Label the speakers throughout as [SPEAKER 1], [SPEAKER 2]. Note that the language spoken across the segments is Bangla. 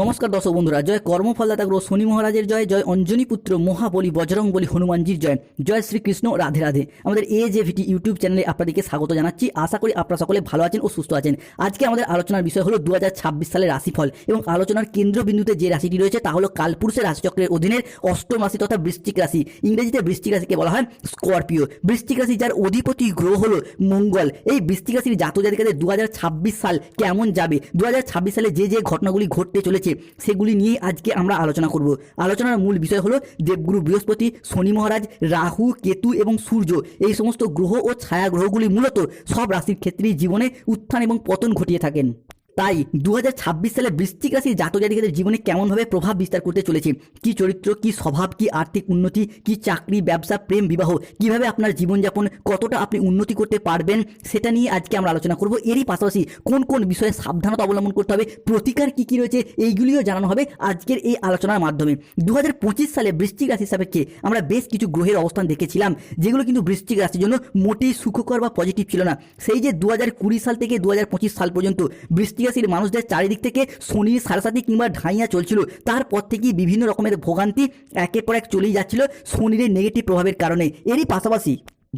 [SPEAKER 1] নমস্কার দর্শক বন্ধুরা, জয় কর্মফলদাতা গ্রহ শনি মহারাজের জয় জয় অঞ্জনী পুত্র মহাবলী বজরং বলি হনুমানজির জয় জয় শ্রীকৃষ্ণ রাধে রাধে। আমাদের এ যে ভিটি ইউটিউব চ্যানেলে আপনাদেরকে স্বাগত জানাচ্ছি। আশা করি আপনারা সকলে ভালো আছেন ও সুস্থ আছেন। আজকে আমাদের আলোচনার বিষয় হলো দু হাজার ছাব্বিশ সালের রাশিফল এবং আলোচনার কেন্দ্রবিন্দুতে যে রাশিটি রয়েছে তা হলো কালপুরুষের রাশিচক্রের অধীনের অষ্টম রাশি তথা বৃশ্চিক রাশি। ইংরেজিতে বৃশ্চিক রাশিকে বলা হয় স্করপিও। বৃশ্চিক রাশি যার অধিপতি গ্রহ হলো মঙ্গল। এই বৃশ্চিক রাশির জাতক জাতিকাদের দু সাল কেমন যাবে? দু হাজার ছাব্বিশ সালে যে যে ঘটনাগুলি ঘটতে চলেছে সেগুলি নিয়েই আজকে আমরা আলোচনা করব। আলোচনার মূল বিষয় হলো দেবগুরু বৃহস্পতি, শনি মহারাজ, রাহু, কেতু এবং সূর্য। এই সমস্ত গ্রহ ও ছায়া গ্রহগুলি মূলত সব রাশির ক্ষেত্রেই জীবনে উত্থান এবং পতন ঘটিয়ে থাকেন। তাই দু হাজার ছাব্বিশ সালে বৃশ্চিক রাশির জাতক জাতিকাদের জীবনে কেমনভাবে প্রভাব বিস্তার করতে চলেছে? কি চরিত্র, কি স্বভাব, কি আর্থিক উন্নতি, কি চাকরি, ব্যবসা, প্রেম, বিবাহ, কীভাবে আপনার জীবনযাপন, কতটা আপনি উন্নতি করতে পারবেন সেটা নিয়ে আজকে আমরা আলোচনা করব। এরই পাশাপাশি কোন কোন বিষয়ে সাবধানতা অবলম্বন করতে হবে, প্রতিকার কি কি রয়েছে, এইগুলিও জানানো হবে আজকের এই আলোচনার মাধ্যমে। দু হাজার পঁচিশ সালে বৃশ্চিক রাশি সাপেক্ষে আমরা বেশ কিছু গ্রহের অবস্থান দেখেছিলাম, যেগুলো কিন্তু বৃশ্চিক রাশির জন্য মোটেই সুখকর বা পজিটিভ ছিল না। সেই যে দু হাজার কুড়ি সাল থেকে দু হাজার পঁচিশ সাল পর্যন্ত বৃষ্টি রাশির মানুষদের চারিদিক থেকে শনির সারাসাতি কিংবা ঢাইয়া চলছিল। তারপর থেকেই বিভিন্ন রকমের ভোগান্তি একের পর এক চলেই যাচ্ছিল শনির নেগেটিভ প্রভাবের কারণে। এরই পাশাপাশি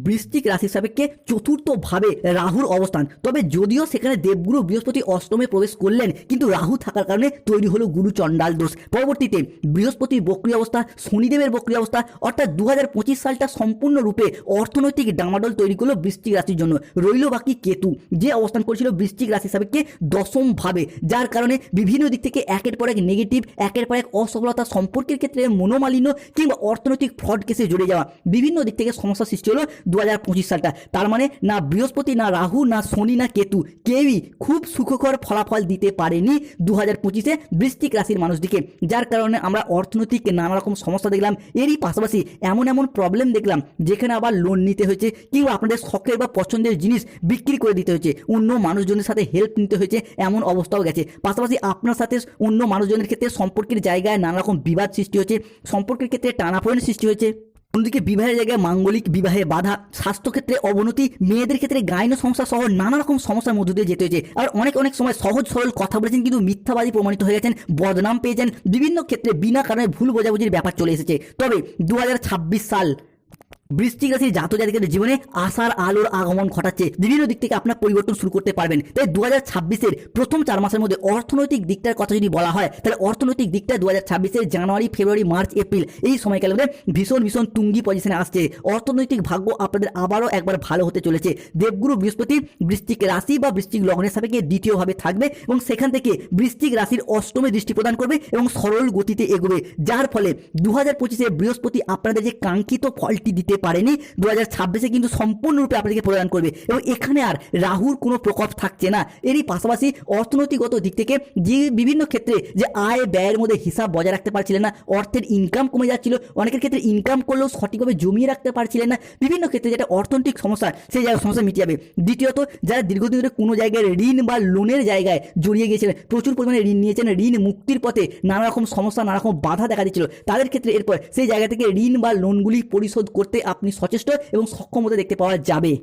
[SPEAKER 1] বৃশ্চিক রাশির সাপেক্ষে চতুর্থভাবে রাহুর অবস্থান। তবে যদিও সেখানে দেবগুরু বৃহস্পতি অষ্টমে প্রবেশ করলেন, কিন্তু রাহু থাকার কারণে তৈরি হলো গুরু চণ্ডাল দোষ। পরবর্তীতে বৃহস্পতির বক্রী অবস্থা, শনিদেবের বক্রী অবস্থা, অর্থাৎ দু হাজার পঁচিশ সালটা সম্পূর্ণরূপে অর্থনৈতিক ডামাডোল তৈরি করল বৃষ্টিক রাশির জন্য। রইল বাকি কেতু, যে অবস্থান করেছিল বৃষ্টিক রাশির সাপেক্ষে দশমভাবে। যার কারণে বিভিন্ন দিক থেকে একের পর এক নেগেটিভ একের পর এক অসফলতা সম্পর্কের ক্ষেত্রে মনোমালিন্য কিংবা অর্থনৈতিক ফ্রড কেসে জড়ে যাওয়া। বিভিন্ন দিক থেকে সমস্যা সৃষ্টি হলো দু হাজার পঁচিশ সালটা। তার মানে না বৃহস্পতি, না রাহু, না শনি, না কেতু, কেউই খুব সুখকর ফলাফল দিতে পারেনি দু হাজার পঁচিশে বৃষ্টিক রাশির মানুষদিকে যার কারণে আমরা অর্থনৈতিক নানা রকম সমস্যা দেখলাম, এরই পাশাপাশি এমন এমন প্রবলেম দেখলাম, যেখানে আবার লোন নিতে হয়েছে কিংবা আপনাদের শখের বা পছন্দের জিনিস বিক্রি করে দিতে হয়েছে, অন্য মানুষজনের সাথে হেল্প নিতে হয়েছে, এমন অবস্থাও গেছে। পাশাপাশি আপনার সাথে অন্য মানুষজনের ক্ষেত্রে সম্পর্কের জায়গায় নানা রকম বিবাদ সৃষ্টি হয়েছে, সম্পর্কের ক্ষেত্রে টানাপোড়েন সৃষ্টি হয়েছে। অন্যদিকে বিবাহের জায়গায় মাঙ্গলিক বিবাহে বাধা, স্বাস্থ্যক্ষেত্রে অবনতি, মেয়েদের ক্ষেত্রে গাইন সমস্যা সহ নানা রকম সমস্যার মধ্য দিয়ে যেতে হয়েছে। আর অনেক অনেক সময় সহজ, সরল কথা বলেছেন কিন্তু মিথ্যাবাদী প্রমাণিত হয়ে গেছেন, বদনাম পেয়েছেন বিভিন্ন ক্ষেত্রে বিনা কারণে ভুল বোঝাবুঝির ব্যাপার চলে এসেছে। তবে দু হাজার ছাব্বিশ সাল বৃষ্টিক রাশির জাত জাতিকাদের জীবনে আশার আলোর আগমন ঘটাচ্ছে। বিভিন্ন দিক থেকে আপনার পরিবর্তন শুরু করতে পারবেন। তাই দু হাজার ছাব্বিশের প্রথম চার মাসের মধ্যে অর্থনৈতিক দিকটার কথা যদি বলা হয়, তাহলে অর্থনৈতিক দিকটা দু হাজার ছাব্বিশের জানুয়ারি, ফেব্রুয়ারি, মার্চ, এপ্রিল এই সময়কালের মধ্যে ভীষণ ভীষণ তুঙ্গি পজিশনে আসছে। অর্থনৈতিক ভাগ্য আপনাদের আবারও একবার ভালো হতে চলেছে। দেবগুরু বৃহস্পতি বৃষ্টিক রাশি বা বৃষ্টিক লগ্নের সাপেক্ষে দ্বিতীয়ভাবে থাকবে এবং সেখান থেকে বৃষ্টিক রাশির অষ্টমে দৃষ্টি প্রদান করবে এবং সরল গতিতে এগোবে। যার ফলে দু হাজার পঁচিশে বৃহস্পতি আপনাদের যে কাঙ্ক্ষিত ফলটি দিতে পারেনি দু হাজার ছাব্বিশে কিন্তু সম্পূর্ণরূপে আপনাদেরকে প্রদান করবে। এবং এখানে আর রাহুর কোনো প্রকোপ থাকছে না। এরই পাশাপাশি অর্থনৈতিকগত দিক থেকে যে বিভিন্ন ক্ষেত্রে যে আয় ব্যয়ের মধ্যে হিসাব বজায় রাখতে পারছিলেন না, অর্থের ইনকাম কমে যাচ্ছিল, অনেকের ক্ষেত্রে ইনকাম করলেও সঠিকভাবে জমিয়ে রাখতে পারছিলেন না, বিভিন্ন ক্ষেত্রে যেটা অর্থনৈতিক সমস্যা, সেই জায়গায় সমস্যা মিটিয়ে যাবে। দ্বিতীয়ত, যারা দীর্ঘদিন ধরে কোনো জায়গায় ঋণ বা লোনের জায়গায় জড়িয়ে গিয়েছিলেন, প্রচুর পরিমাণে ঋণ নিয়েছেন, ঋণ মুক্তির পথে নানা রকম সমস্যা নানা রকম বাধা দেখা দিচ্ছিল। তাদের ক্ষেত্রে এরপর সেই জায়গা থেকে ঋণ বা লোনগুলি পরিশোধ করতে আপনি সচেষ্ট এবং সক্ষম হতে দেখতে পাওয়া যাবে।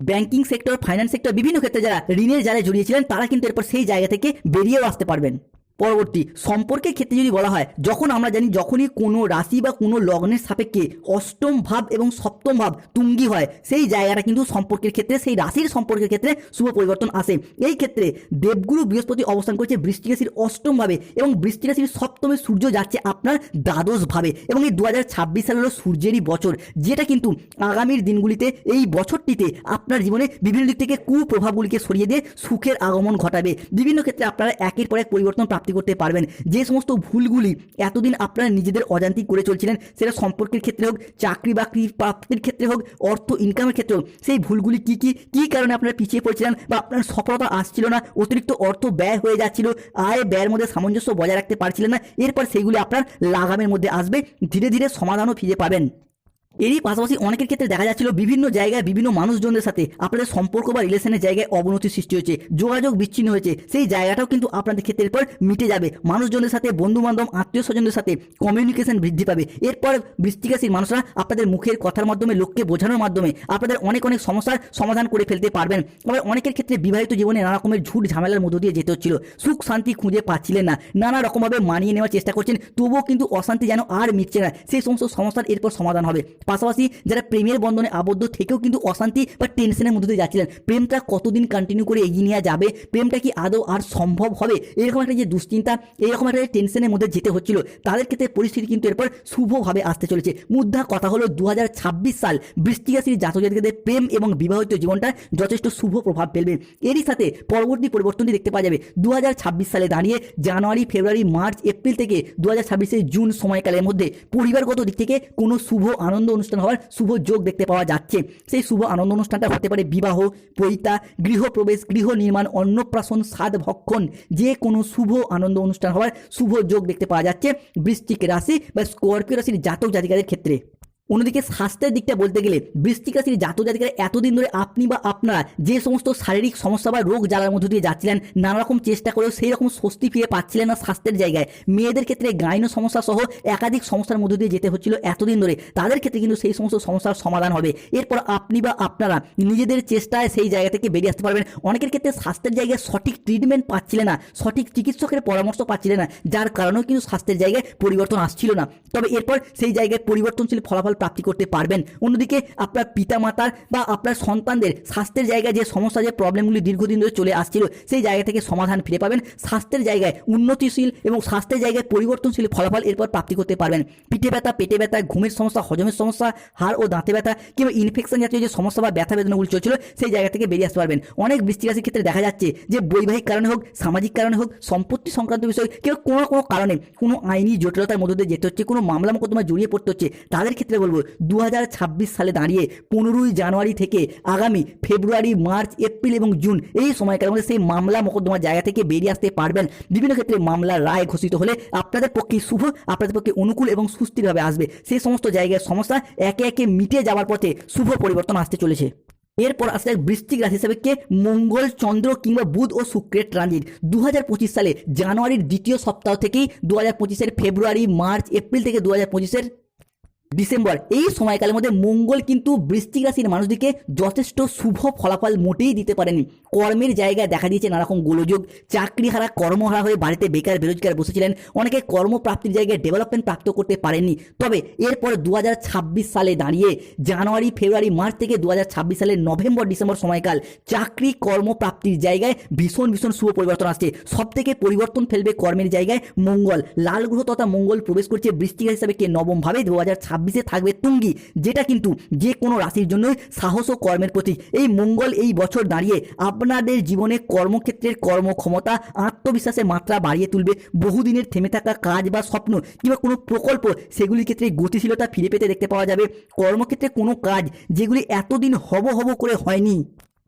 [SPEAKER 1] ব্যাংকিং সেক্টর, ফাইন্যান্স সেক্টর, বিভিন্ন ক্ষেত্রে যারা ঋণের জালে জড়িয়েছিলেন তারা কিন্তু এরপর সেই জায়গা থেকে বেরিয়েও আসতে পারবেন। পরবর্তী সম্পর্কের ক্ষেত্রে যদি বলা হয়, যখন আমরা জানি যখনই কোনো রাশি বা কোনো লগ্নের সাপেক্ষে অষ্টম ভাব এবং সপ্তম ভাব তুঙ্গি হয়, সেই জায়গাটা কিন্তু সম্পর্কের ক্ষেত্রে, সেই রাশির সম্পর্কের ক্ষেত্রে শুভ পরিবর্তন আসে। এই ক্ষেত্রে দেবগুরু বৃহস্পতি অবস্থান করছে বৃষ্টি রাশির অষ্টম ভাবে এবং বৃষ্টি রাশির সপ্তমে সূর্য যাচ্ছে আপনার দ্বাদশ ভাবে এবং এই দু হাজার ছাব্বিশ সাল হলো সূর্যেরই বছর, যেটা কিন্তু আগামীর দিনগুলিতে এই বছরটিতে আপনার জীবনে বিভিন্ন দিক থেকে কুপ্রভাবগুলিকে সরিয়ে দিয়ে সুখের আগমন ঘটাবে। বিভিন্ন ক্ষেত্রে আপনারা একের পর এক পরিবর্তন প্রাপ্তি করতে পারবেন। যে সমস্ত ভুলগুলি এতদিন আপনারা নিজেদের অজান্তিক করে চলছিলেন, সেটা সম্পর্কের ক্ষেত্রে হোক, চাকরি বাকরি প্রাপ্তির ক্ষেত্রে হোক, অর্থ ইনকামের ক্ষেত্রে হোক, সেই ভুলগুলি কি কি কি কারণে আপনারা পিছিয়ে পড়ছিলেন বা আপনার সফলতা আসছিল না, অতিরিক্ত অর্থ ব্যয় হয়ে যাচ্ছিল, আয় ব্যয়ের মধ্যে সামঞ্জস্য বজায় রাখতে পারছিলেন না, এরপর সেইগুলি আপনার লাগামের মধ্যে আসবে, ধীরে ধীরে সমাধানও ফিরে পাবেন। এরই পাশাপাশি অনেকের ক্ষেত্রে দেখা যাচ্ছিল বিভিন্ন জায়গায় বিভিন্ন মানুষজনদের সাথে আপনাদের সম্পর্ক বা রিলেশনের জায়গায় অবনতি সৃষ্টি হয়েছে, যোগাযোগ বিচ্ছিন্ন হয়েছে। সেই জায়গাটাও কিন্তু আপনাদের ক্ষেত্রে এরপর মিটে যাবে। মানুষজনের সাথে বন্ধু বান্ধব আত্মীয় স্বজনদের সাথে কমিউনিকেশন বৃদ্ধি পাবে। এরপর বৃষ্টিক রাশির মানুষরা আপনাদের মুখের কথার মাধ্যমে, লোককে বোঝানোর মাধ্যমে আপনাদের অনেক অনেক সমস্যার সমাধান করে ফেলতে পারবেন। আবার অনেকের ক্ষেত্রে বিবাহিত জীবনে নানা রকমের ঝুট ঝামেলার মধ্য দিয়ে যেতে হচ্ছিল। সুখ শান্তি খুঁজে পাচ্ছিলেন না। নানা রকমভাবে মানিয়ে নেওয়ার চেষ্টা করছেন, তবুও কিন্তু অশান্তি যেন আর মিটছে না। সেই সমস্ত সমস্যার এরপর সমাধান হবে। পাশাপাশি যারা প্রেমের বন্ধনে আবদ্ধ, থেকেও কিন্তু অশান্তি বা টেনশনের মধ্যে দিয়ে যাচ্ছিলেন। প্রেমটা কতদিন কন্টিনিউ করে এগিয়ে নেওয়া যাবে? প্রেমটা কি আদৌ আর সম্ভব হবে? এরকম একটা যে দুশ্চিন্তা, এরকম একটা টেনশনের মধ্যে যেতে হচ্ছিল, তাদের ক্ষেত্রে পরিস্থিতি কিন্তু এরপর শুভভাবে আসতে চলেছে। মুদ্রা কথা হলো দু হাজার ছাব্বিশ সাল বৃষ্টিক রাশির জাতক জাতিকাদের প্রেম এবং বিবাহিত জীবনটা যথেষ্ট শুভ প্রভাব ফেলবে। এরই সাথে পরবর্তী পরিবর্তনটি দেখতে পাওয়া যাবে। দু হাজার ছাব্বিশ সালে দাঁড়িয়ে জানুয়ারি, ফেব্রুয়ারি, মার্চ, এপ্রিল থেকে দু হাজার জুন সময়কালের মধ্যে পরিবারগত দিক থেকে কোনো শুভ, আনন্দ অনুষ্ঠান হওয়ার শুভ যোগ দেখতে পাওয়া যাচ্ছে। সেই শুভ আনন্দ অনুষ্ঠানটা হতে পারে বিবাহ, পৈতা, গৃহপ্রবেশ, গৃহ নির্মাণ, অন্নপ্রাশন সাদ ভক্ষণ, যে কোনো শুভ আনন্দ অনুষ্ঠান হওয়ার শুভ যোগ দেখতে পাওয়া যাচ্ছে বৃষ্টিক রাশি বা স্করপিও রাশির জাতক জাতিকাদের ক্ষেত্রে। অন্যদিকে স্বাস্থ্যের দিকটা বলতে গেলে বৃষ্টিক রাশির জাতক এতদিন ধরে আপনি বা আপনারা যে সমস্ত শারীরিক সমস্যা বা রোগ জ্বালার মধ্য দিয়ে যাচ্ছিলেন, নানা রকম চেষ্টা করেও সেই রকম স্বস্তি ফিরে পাচ্ছিলেন না স্বাস্থ্যের জায়গায়। মেয়েদের ক্ষেত্রে গাইনো সমস্যা সহ একাধিক সমস্যার মধ্য দিয়ে যেতে হচ্ছিল এতদিন ধরে। তাদের ক্ষেত্রে কিন্তু সেই সমস্ত সমস্যার সমাধান হবে। এরপর আপনি বা আপনারা নিজেদের চেষ্টায় সেই জায়গা থেকে বেরিয়ে আসতে পারবেন। অনেকের ক্ষেত্রে স্বাস্থ্যের জায়গায় সঠিক ট্রিটমেন্ট পাচ্ছিলেন না, সঠিক চিকিৎসকের পরামর্শ পাচ্ছিলেন না, যার কারণেও কিন্তু স্বাস্থ্যের জায়গায় পরিবর্তন আসছিল না। তবে এরপর সেই জায়গায় পরিবর্তনশীল ফলাফল প্রাপ্তি করতে পারবেন। অন্যদিকে আপনার পিতামাতার বা আপনার সন্তানদের স্বাস্থ্যের জায়গায় যে সমস্যা, যে প্রবলেমগুলি দীর্ঘদিন ধরে চলে আসছিল, সেই জায়গা থেকে সমাধান ফিরে পাবেন। স্বাস্থ্যের জায়গায় উন্নতিশীল এবং স্বাস্থ্যের জায়গায় পরিবর্তনশীল ফলাফল এরপর প্রাপ্তি করতে পারবেন। পিঠে ব্যথা, পেটে ব্যথা, ঘুমের সমস্যা, হজমের সমস্যা, হাড় ও দাঁতে ব্যথা কিংবা ইনফেকশন জাতীয় যে সমস্যা বা ব্যথা বেদনাগুলি চলছিল, সেই জায়গা থেকে বেরিয়ে আসতে পারবেন। অনেক বৃষ্টি রাশির ক্ষেত্রে দেখা যাচ্ছে যে বৈবাহিক কারণে হোক, সামাজিক কারণে হোক, সম্পত্তি সংক্রান্ত বিষয় কেউ কোনো কোনো কারণে কোনো আইনি জটিলতার মধ্যে দিয়ে যেতে হচ্ছে, কোনো মামলা মোকদ্দমা জড়িয়ে পড়তে হচ্ছে। তাদের ক্ষেত্রে বলব দু হাজার ছাব্বিশ সালে দাঁড়িয়ে পনেরোই জানুয়ারি থেকে আগামী ফেব্রুয়ারি, মার্চ, এপ্রিল এবং জুন এই সময়কালের মধ্যে সেই মামলা মোকদ্দমার জায়গা থেকে বেরিয়ে আসতে পারবেন। বিভিন্ন ক্ষেত্রে মামলার রায় ঘোষিত হলে আপনাদের পক্ষে শুভ, আপনাদের পক্ষে অনুকূল এবং সুস্থিরভাবে আসবে। সেই সমস্ত জায়গায় সমস্যা একে একে মিটে যাওয়ার পথে শুভ পরিবর্তন আসতে চলেছে। এরপর আসলে বৃশ্চিক রাশি হিসাবে কে? মঙ্গল, চন্দ্র কিংবা বুধ ও শুক্রের ট্রানজিট দু হাজার পঁচিশ সালে জানুয়ারির দ্বিতীয় সপ্তাহ থেকেই দু হাজার ফেব্রুয়ারি, মার্চ, এপ্রিল থেকে দু হাজার ডিসেম্বর। এই সময়কালের মধ্যে মঙ্গল কিন্তু বৃশ্চিক রাশির মানুষদিকে যথেষ্ট শুভ ফলাফল মোটেই দিতে পারেনি। কর্মের জায়গায় দেখা দিয়েছে নানারকম গোলযোগ চাকরি হারা কর্মহারা হয়ে বাড়িতে বেকার, বেরোজগার বসেছিলেন। অনেকে কর্মপ্রাপ্তির জায়গায় ডেভেলপমেন্ট প্রাপ্ত করতে পারেননি। তবে এরপর দু হাজার ছাব্বিশ সালে দাঁড়িয়ে জানুয়ারি, ফেব্রুয়ারি, মার্চ থেকে দু হাজার ছাব্বিশ সালের নভেম্বর, ডিসেম্বর সময়কাল চাকরি, কর্মপ্রাপ্তির জায়গায় ভীষণ ভীষণ শুভ পরিবর্তন আসছে। সব থেকে পরিবর্তন ফেলবে কর্মের জায়গায় মঙ্গল। লাল গ্রহ তথা মঙ্গল প্রবেশ করছে বৃষ্টিক হিসাবে কে নবমভাবে দু ছাব্বিশে থাকবে তুঙ্গি, যেটা কিন্তু যে কোনো রাশির জন্যই সাহস ও কর্মের প্রতীক। এই মঙ্গল এই বছর দাঁড়িয়ে আপনাদের জীবনে কর্মক্ষেত্রের কর্মক্ষমতা, আত্মবিশ্বাসের মাত্রা বাড়িয়ে তুলবে। বহুদিনের থেমে থাকা কাজ বা স্বপ্ন কিংবা কোনো প্রকল্প, সেগুলির ক্ষেত্রে গতিশীলতা ফিরে পেতে দেখতে পাওয়া যাবে। কর্মক্ষেত্রে কোনো কাজ যেগুলি এতদিন হব হব করে হয়নি।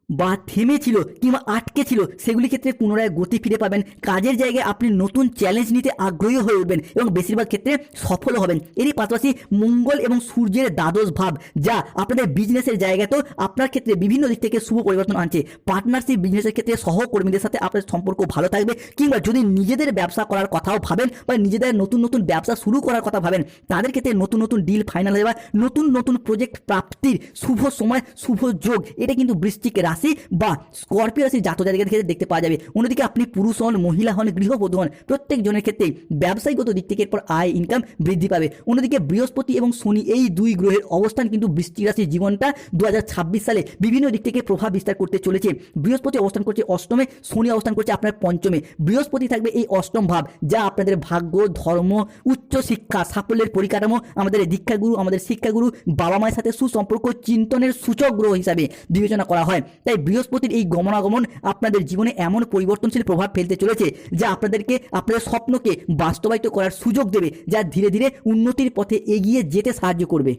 [SPEAKER 1] বা থেমে ছিল কিংবা আটকে ছিল, সেগুলির ক্ষেত্রে পুনরায় গতি ফিরে পাবেন। কাজের জায়গায় আপনি নতুন চ্যালেঞ্জ নিতে আগ্রহী হয়ে উঠবেন এবং বেশিরভাগ ক্ষেত্রে সফল হবেন। এরই পাশাপাশি মঙ্গল এবং সূর্যের দ্বাদশ ভাব, যা আপনাদের বিজনেসের জায়গাতেও আপনার ক্ষেত্রে বিভিন্ন দিক থেকে শুভ পরিবর্তন আনছে। পার্টনারশিপ বিজনেসের ক্ষেত্রে সহকর্মীদের সাথে আপনার সম্পর্ক ভালো থাকবে কিংবা যদি নিজেদের ব্যবসা করার কথাও ভাবেন বা নিজেদের নতুন নতুন ব্যবসা শুরু করার কথা ভাবেন, তাদের ক্ষেত্রে নতুন নতুন ডিল ফাইনাল হয়ে নতুন নতুন প্রজেক্ট প্রাপ্তির শুভ সময়, শুভ যোগ, এটা কিন্তু বৃষ্টিক রাশি বা স্করপিও রাশির জাতক জাতিকাদের ক্ষেত্রে দেখতে পাওয়া যাবে। অন্যদিকে আপনি পুরুষ হন, মহিলা হন, গৃহবধূ হন প্রত্যেক জনের ক্ষেত্রেই ব্যবসায়িকগত দিক থেকে এরপর আয় ইনকাম বৃদ্ধি পাবে। অন্যদিকে বৃহস্পতি এবং শনি এই দুই গ্রহের অবস্থান কিন্তু বৃষ্টিক রাশির জীবনটা দু হাজার ছাব্বিশ সালে বিভিন্ন দিক থেকে প্রভাব বিস্তার করতে চলেছে। বৃহস্পতি অবস্থান করছে অষ্টমে, শনি অবস্থান করছে আপনার পঞ্চমে। বৃহস্পতি থাকবে এই অষ্টম ভাব, যা আপনাদের ভাগ্য, ধর্ম, উচ্চ শিক্ষা, সাফল্যের পরিকাঠামো, আমাদের দীক্ষাগুরু, আমাদের শিক্ষাগুরু, বাবা মায়ের সাথে সুসম্পর্ক, চিন্তনের সূচক গ্রহ হিসাবে বিবেচনা করা হয়। তাই বৃহস্পতির এই গমনাগমন আপনাদের জীবনে এমন পরিবর্তনশীল প্রভাব ফেলতে চলেছে যা আপনাদেরকে আপনাদের স্বপ্নকে বাস্তবায়িত করার সুযোগ দেবে, যা ধীরে ধীরে উন্নতির পথে এগিয়ে যেতে সাহায্য করবে।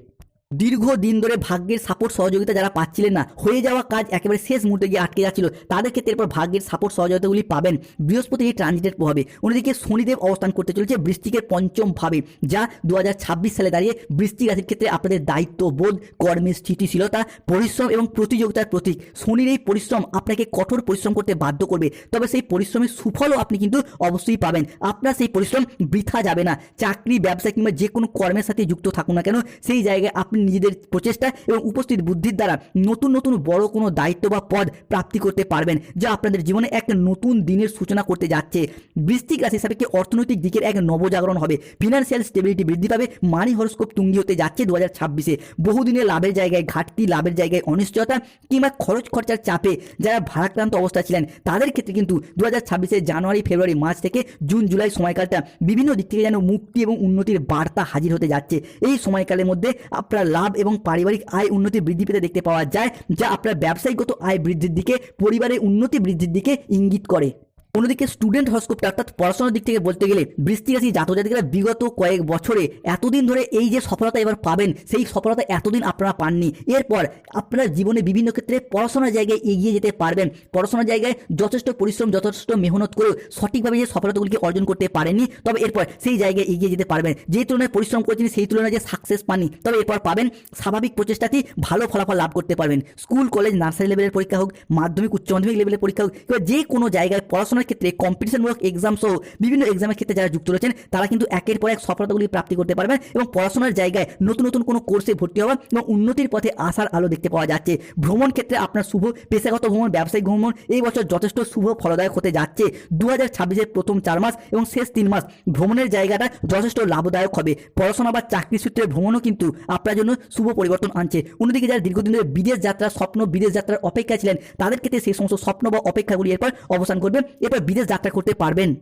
[SPEAKER 1] দীর্ঘ দিন ধরে ভাগ্যের সাপোর্ট সহযোগিতা যারা পাচ্ছিলেন না, হয়ে যাওয়া কাজ একেবারে শেষ মুহূর্তে গিয়ে আটকে যাচ্ছিল। তাদের ক্ষেত্রে এরপর ভাগ্যের সাপোর্ট সহযোগিতাগুলি পাবেন। বৃহস্পতি এই ট্রানজিটের প্রভাবে, অন্যদিকে শনিদেব অবস্থান করতে চলেছে বৃষ্টিকের পঞ্চম ভাবে, যা দু হাজার ছাব্বিশ সালে দাঁড়িয়ে বৃষ্টি রাশির ক্ষেত্রে আপনাদের দায়িত্ববোধ কর্মের স্থিতিশীলতা, পরিশ্রম এবং প্রতিযোগিতার প্রতীক। শনির এই পরিশ্রম আপনাকে কঠোর পরিশ্রম করতে বাধ্য করবে, তবে সেই পরিশ্রমের সুফলও আপনি কিন্তু অবশ্যই পাবেন। আপনার সেই পরিশ্রম বৃথা যাবে না। চাকরি, ব্যবসা কিংবা যে কোনো কর্মের সাথে যুক্ত থাকুন না কেন, সেই জায়গায় আপনি নিজেদের প্রচেষ্টা এবং উপস্থিত বুদ্ধির দ্বারা নতুন নতুন বড় কোনো দায়িত্ব বা পদ প্রাপ্তি করতে পারবেন, যা আপনাদের জীবনে এক নতুন দিনের সূচনা করতে যাচ্ছে। বৃষ্টিক রাশি সাপেক্ষে অর্থনৈতিক দিকের এক নবজাগরণ হবে? ফিনান্সিয়াল স্টেবিলিটি বৃদ্ধি পাবে মানি হরস্কোপ তুঙ্গি হতে যাচ্ছে দু হাজার ছাব্বিশে। বহুদিনের লাভের জায়গায় ঘাটতি, লাভের জায়গায় অনিশ্চয়তা কিংবা খরচ খরচার চাপে যারা ভারাক্রান্ত অবস্থায় ছিলেন, তাদের ক্ষেত্রে কিন্তু দু হাজার ছাব্বিশে জানুয়ারি, ফেব্রুয়ারি মার্চ থেকে জুন, জুলাই সময়কালটা বিভিন্ন দিক থেকে যেন মুক্তি এবং উন্নতির বার্তা হাজির হতে যাচ্ছে। এই সময়কালের মধ্যে আপনার লাভ এবং পারিবারিক আয় উন্নতি বৃদ্ধি পেতে দেখতে পাওয়া যায়, যা আপনার ব্যবসায়িকগত আয় বৃদ্ধির দিকে, পরিবারের উন্নতি বৃদ্ধির দিকে ইঙ্গিত করে। অন্যদিকে স্টুডেন্ট হরস্কোপটা অর্থাৎ পড়াশোনার দিক থেকে বলতে গেলে বৃষ্টি রাশি জাতজাতিকেরা বিগত কয়েক বছরে এতদিন ধরে এই যে সফলতা এবার পাবেন, সেই সফলতা এতদিন আপনারা পাননি। এরপর আপনার জীবনে বিভিন্ন ক্ষেত্রে পড়াশোনার জায়গায় এগিয়ে যেতে পারবেন। পড়াশোনার জায়গায় যথেষ্ট পরিশ্রম, যথেষ্ট মেহনত করেও সঠিকভাবে যে সফলতাগুলিকে অর্জন করতে পারেননি, তবে এরপর সেই জায়গায় এগিয়ে যেতে পারবেন। যে তুলনায় পরিশ্রম করেছেন, সেই তুলনায় যে সাকসেস পাননি, তবে এরপর পাবেন স্বাভাবিক প্রচেষ্টাতেই ভালো ফলাফল লাভ করতে পারবেন। স্কুল, কলেজ নার্সারি লেভেলের পরীক্ষা হোক, মাধ্যমিক, উচ্চ মাধ্যমিক লেভেলের পরীক্ষা হোক, কিংবা যে কোনো জায়গায় পড়াশোনার ক্ষেত্রে কম্পিটিশনমূলক এক্সাম সহ বিভিন্ন এক্সামের ক্ষেত্রে যারা যুক্ত রয়েছেন, তারা কিন্তু একের পর এক সফলতাগুলি প্রাপ্তি করতে পারবেন এবং পড়াশোনার জায়গায় নতুন নতুন কোনো কোর্সে ভর্তি হওয়া এবং উন্নতির পথে আসার আলো দেখতে পাওয়া যাচ্ছে। ভ্রমণ ক্ষেত্রে আপনার শুভ পেশাগত ভ্রমণ, ব্যবসায়িক ভ্রমণ এই বছর যথেষ্ট শুভ ফলদায়ক হতে যাচ্ছে। দু হাজার প্রথম চার মাস এবং শেষ তিন মাস ভ্রমণের জায়গাটা যথেষ্ট লাভদায়ক হবে। পড়াশোনা বা চাকরি সূত্রে ভ্রমণও কিন্তু আপনার জন্য শুভ পরিবর্তন আনছে। অন্যদিকে যারা দীর্ঘদিন ধরে বিদেশ যাত্রা স্বপ্ন, বিদেশ যাত্রার অপেক্ষা ছিলেন, তাদের ক্ষেত্রে সেই সমস্ত স্বপ্ন বা অপেক্ষাগুলি এরপর অবসান করবে এরপর বিদেশ যাত্রা করতে পারবেন।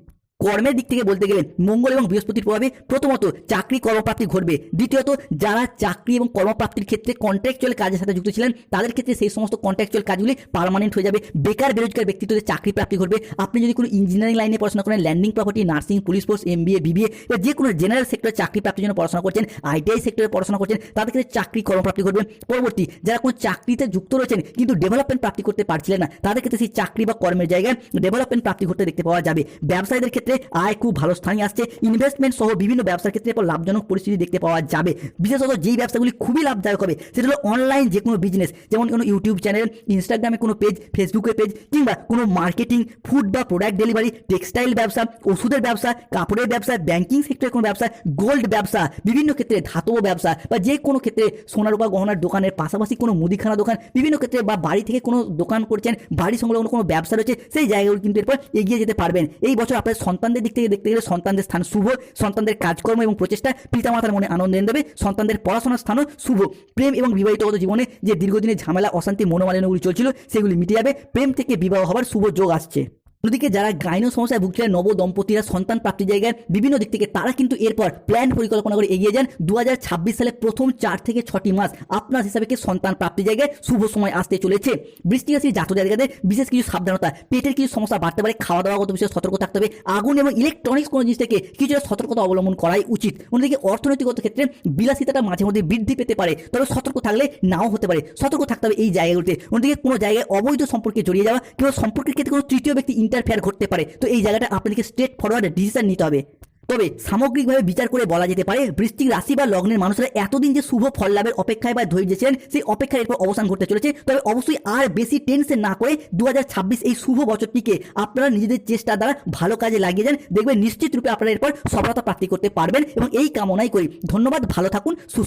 [SPEAKER 1] কর্মের দিক থেকে বলতে গেলে মঙ্গল এবং বৃহস্পতির প্রভাবে প্রথমত চাকরি কর্মপ্রাপ্তি ঘটবে, দ্বিতীয়ত যারা চাকরি এবং কর্মপ্রাপ্তির ক্ষেত্রে কন্ট্রাকচুয়াল কাজের সাথে যুক্ত ছিলেন, তাদের ক্ষেত্রে সেই সমস্ত কন্ট্রাকচুয়াল কাজগুলি পার্মানেন্ট হয়ে যাবে। বেকার বেরোজগার ব্যক্তিত্বদের চাকরি প্রাপ্তি ঘটবে। আপনি যদি কোনো ইঞ্জিনিয়ারিং লাইনে পড়াশোনা করেন landing property nursing police force M BA BBA বা যে কোনো জেনারেল সেক্টরে চাকরি প্রাপ্তির জন্য পড়াশোনা করছেন আইটিআই সেক্টরে পড়াশোনা করছেন, তাদের ক্ষেত্রে চাকরি কর্মপ্রাপ্তি ঘটবে। পরবর্তী যারা কোনো চাকরিতে যুক্ত রয়েছেন, কিন্তু ডেভেলপমেন্ট প্রাপ্তি করতে পারছিলেন না, তাদের ক্ষেত্রে সেই চাকরি বা কর্মের জায়গায় ডেভেলপমেন্ট প্রাপ্তি ঘটতে দেখতে পাওয়া যাবে। ব্যবসায়ীদের ক্ষেত্রে আয় খুব ভালো স্থানে আসছে। ইনভেস্টমেন্ট সহ বিভিন্ন ব্যবসার ক্ষেত্রে এরপর লাভজনক পরিস্থিতি দেখতে পাওয়া যাবে। বিশেষত যেই ব্যবসাগুলি খুবই লাভদায়ক হবে, সেটা হলো অনলাইন যে কোনো বিজনেস যেমন কোনো ইউটিউব চ্যানেল ইনস্টাগ্রামে কোনো পেজ ফেসবুকে পেজ কিংবা কোনো মার্কেটিং ফুড বা প্রোডাক্ট ডেলিভারি টেক্সটাইল ব্যবসা, ওষুধের ব্যবসা, কাপড়ের ব্যবসা ব্যাংকিং সেক্টরের কোনো ব্যবসা গোল্ড ব্যবসা, বিভিন্ন ক্ষেত্রে ধাতব ব্যবসা, বা যে কোনো ক্ষেত্রে সোনারূপা গহনার দোকানের পাশাপাশি কোনো মুদিখানা দোকান, বিভিন্ন ক্ষেত্রে বা বাড়ি থেকে কোনো দোকান করছেন, বাড়ি সংলগ্ন কোনো ব্যবসা রয়েছে, সেই জায়গাগুলো কিন্তু এরপর এগিয়ে যেতে পারবেন। এই বছর আপনার সন্তানদের দিক থেকে দেখতে গেলে সন্তানদের স্থান শুভ, সন্তানদের কাজকর্ম এবং প্রচেষ্টা পিতা মাতার মনে আনন্দ এনে দেবে, সন্তানদের পড়াশোনার স্থানও শুভ। প্রেম এবং বিবাহিতগত জীবনে যে দীর্ঘদিনের ঝামেলা, অশান্তি, মনোমালিন্যগুলি চলছিল, সেগুলি মিটে যাবে। প্রেম থেকে বিবাহ হবার শুভ যোগ আসছে। অন্যদিকে যারা গাইনো সমস্যায় ভুগছিলেন, নব দম্পতিরা সন্তান প্রাপ্তির জায়গায় বিভিন্ন দিক থেকে, তারা কিন্তু এরপর প্ল্যান পরিকল্পনা করে এগিয়ে যান। দু হাজার ছাব্বিশ সালে প্রথম চার থেকে ছটি মাস আপনার হিসাবে কি সন্তান প্রাপ্তির জায়গায় শুভ সময় আসতে চলেছে। বৃষ্টি রাশির জাতক জায়গাদের বিশেষ কিছু সাবধানতা, পেটের কিছু সমস্যা বাড়তে পারে খাওয়া দাওয়াগত বিষয়ে সতর্ক থাকতে হবে। আগুন এবং ইলেকট্রনিক্স কোনো জিনিস থেকে কিছুটা সতর্কতা অবলম্বন করাই উচিত। অন্যদিকে অর্থনৈতিকগত ক্ষেত্রে বিলাসিতাটা মাঝে মধ্যে বৃদ্ধি পেতে পারে, তবে সতর্ক থাকলে নাও হতে পারে। সতর্ক থাকতে হবে এই জায়গাগুলিতে। অন্যদিকে কোনো জায়গায় অবৈধ সম্পর্কে জড়িয়ে যাওয়া কিংবা সম্পর্কের ক্ষেত্রে কোনো তৃতীয় ব্যক্তি ইন্টারফেয়ার ঘটতে পারে। তো এই জায়গাটা আপনাদেরকে স্ট্রেট ফরওয়ার্ড ডিসিশন নিতে হবে। তবে সামগ্রিকভাবে বিচার করে বলা যেতে পারে বৃষ্টিক রাশি বা লগ্নের মানুষরা এতদিন যে শুভ ফল লাভের অপেক্ষায় বা ধৈর্য ছিলেন, সেই অপেক্ষার এরপর অবসান ঘটতে চলেছে। তবে অবশ্যই আর বেশি টেনশন না করে দু হাজার ছাব্বিশ এই শুভ বছরটিকে আপনারা নিজেদের চেষ্টা দ্বারা ভালো কাজে লাগিয়ে যান। দেখবেন নিশ্চিত রূপে আপনারা এরপর সফলতা প্রাপ্তি করতে পারবেন এবং এই কামনাই করি। ধন্যবাদ, ভালো থাকুন, সুস্থ